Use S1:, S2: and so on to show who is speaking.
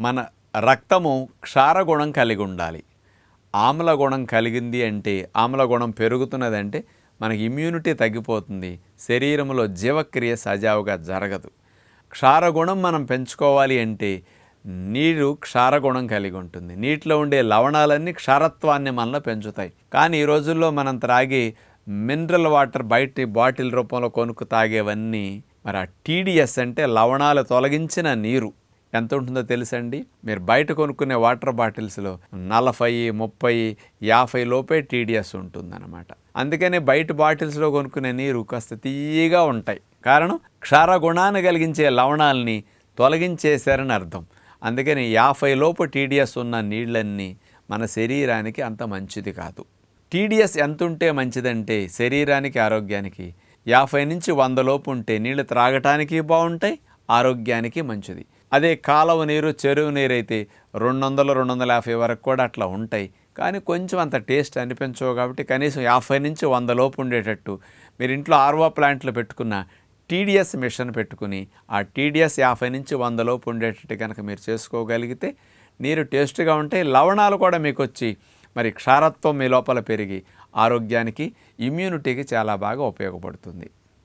S1: మన రక్తము క్షారగుణం కలిగి ఉండాలి ఆమ్ల గుణం కలిగింది అంటే ఆమ్ల గుణం పెరుగుతున్నదంటే మనకి ఇమ్యూనిటీ తగ్గిపోతుంది. శరీరంలో జీవక్రియ సజావుగా జరగదు. క్షారగుణం మనం పెంచుకోవాలి అంటే నీరు క్షారగుణం కలిగి ఉంటుంది నీటిలో ఉండే లవణాలన్నీ క్షారత్వాన్ని మనలో పెంచుతాయి. కానీ ఈ రోజుల్లో మనం త్రాగే మినరల్ వాటర్ బయట బాటిల్ రూపంలో కొనుక్కు తాగేవన్నీ మరి ఆ టీడీఎస్ అంటే లవణాలు తొలగించిన నీరు. ఎంత ఉంటుందో తెలుసండి? మీరు బయట కొనుక్కునే వాటర్ బాటిల్స్లో నలభై ముప్పై యాభై లోపే టీడీఎస్ ఉంటుందన్నమాట. అందుకనే బయట బాటిల్స్లో కొనుక్కునే నీరు కాస్త తీయగా ఉంటాయి. కారణం? క్షార గుణాన్ని కలిగించే లవణాలని తొలగించేశారని అర్థం. అందుకని యాభై లోపు టీడీఎస్ ఉన్న నీళ్ళన్నీ మన శరీరానికి అంత మంచిది కాదు. టీడీఎస్ ఎంత ఉంటే మంచిదంటే శరీరానికి ఆరోగ్యానికి యాభై నుంచి వంద లోపు ఉంటే నీళ్ళు త్రాగటానికి బాగుంటాయి ఆరోగ్యానికి మంచిది. అదే కాలువ నీరు చెరువు నీరు అయితే రెండు వందలు రెండు వందల యాభై వరకు కూడా అట్లా ఉంటాయి. కానీ కొంచెం అంత టేస్ట్ అనిపించవు కాబట్టి కనీసం యాభై నుంచి వంద లోపు ఉండేటట్టు. మీరు ఇంట్లో ఆర్వో ప్లాంట్లు పెట్టుకున్న టీడీఎస్ మిషన్ పెట్టుకుని ఆ టీడీఎస్ యాభై నుంచి వంద లోపు ఉండేటట్టు కనుక మీరు చేసుకోగలిగితే నీరు టేస్ట్గా ఉంటాయి లవణాలు కూడా మీకు వచ్చి మరి క్షారత్వం మీ లోపల పెరిగి ఆరోగ్యానికి ఇమ్యూనిటీకి చాలా బాగా ఉపయోగపడుతుంది.